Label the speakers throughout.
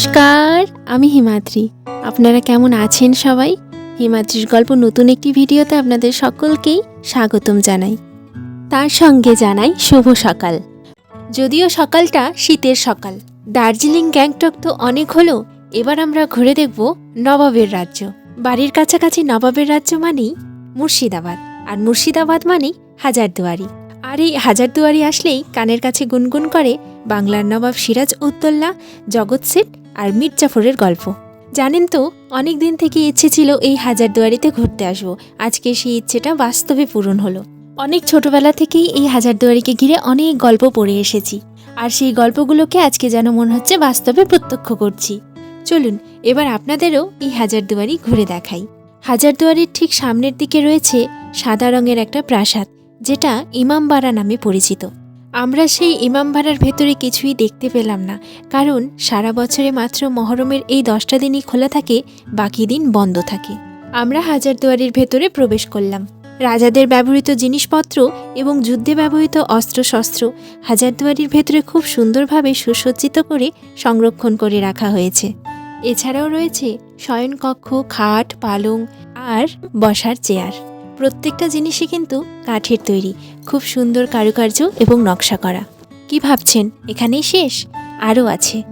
Speaker 1: নমস্কার, আমি হিমাদ্রি। আপনারা কেমন আছেন সবাই? হিমাদ্রির গল্প নতুন একটি ভিডিওতে আপনাদের সকলকেই স্বাগতম জানাই। তার সঙ্গে জানাই শুভ সকাল। যদিও সকালটা শীতের সকাল, দার্জিলিং গ্যাংটক তো অনেক হলো, এবার আমরা ঘুরে দেখব নবাবের রাজ্য। বাড়ির কাছাকাছি নবাবের রাজ্য মানেই মুর্শিদাবাদ, আর মুর্শিদাবাদ মানেই হাজারদুয়ারি। আর এই হাজারদুয়ারি আসলেই কানের কাছে গুনগুন করে বাংলার নবাব সিরাজ উদ্দোল্লা জগৎ সেট আর মীর জাফরের গল্প। জানেন তো অনেক দিন থেকে ইচ্ছে ছিল এই হাজারদুয়ারিতে ঘুরতে আসব। আজকে সেই ইচ্ছেটা বাস্তবে পূরণ হলো। অনেক ছোটবেলা থেকেই এই হাজারদুয়ারিকে ঘিরে অনেক গল্প পড়ে এসেছি। আর সেই গল্পগুলোকে আজকে যেন মনে হচ্ছে বাস্তবে প্রত্যক্ষ করছি। চলুন, এবার আপনাদেরও এই হাজারদুয়ারি ঘুরে দেখাই। হাজারদুয়ারির ঠিক সামনের দিকে রয়েছে সাদা রঙের একটা প্রাসাদ, যেটা ইমামবাড়া নামে পরিচিত। আমরা সেই ইমামবাড়ার ভেতরে কিছুই দেখতে পেলাম না, কারণ সারা বছরে মাত্র মহরমের এই দশটা দিনই খোলা থাকে, বাকি দিন বন্ধ থাকে। আমরা হাজারদুয়ারির ভেতরে প্রবেশ করলাম। রাজাদের ব্যবহৃত জিনিসপত্র এবং যুদ্ধে ব্যবহৃত অস্ত্রশস্ত্র হাজারদুয়ারির ভেতরে খুব সুন্দরভাবে সুসজ্জিত করে সংরক্ষণ করে রাখা হয়েছে। এছাড়াও রয়েছে শয়নকক্ষ, খাট, পালং আর বসার চেয়ার। প্রত্যেকটা জিনিসই কিন্তু কাঠের তৈরি। খুব সুন্দর কারুকার্য এবং নকশা করা। কি ভাবছেন? এখানেই শেষ? আরও আছে।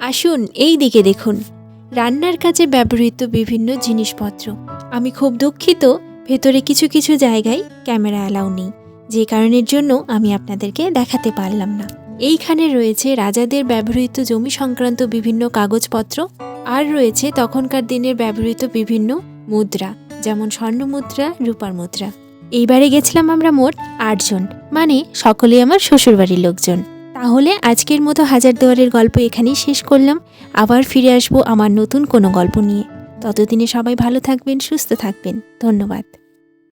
Speaker 1: আসুন, এই দিকে দেখুন। রান্নার কাজে ব্যবহৃত বিভিন্ন জিনিসপত্র। আমি খুব দুঃখিত, ভেতরে কিছু কিছু জায়গায় ক্যামেরা অ্যালাউ নেই। যে কারণের জন্য আমি আপনাদেরকে দেখাতে পারলাম না। এইখানে রয়েছে রাজাদের ব্যবহৃত জমি সংক্রান্ত বিভিন্ন কাগজপত্র। আর রয়েছে তখনকার দিনের ব্যবহৃত বিভিন্ন মুদ্রা। যেমন স্বর্ণ মুদ্রা রূপার মুদ্রা। এইবারে গেছিলাম আমরা মোট আটজন মানে সকলেই আমার শ্বশুরবাড়ির লোকজন। তাহলে আজকের মতো হাজার দুয়ারের গল্প এখানেই শেষ করলাম। আবার ফিরে আসব আমার নতুন কোনো গল্প নিয়ে। ততদিনে সবাই ভালো থাকবেন, সুস্থ থাকবেন। ধন্যবাদ।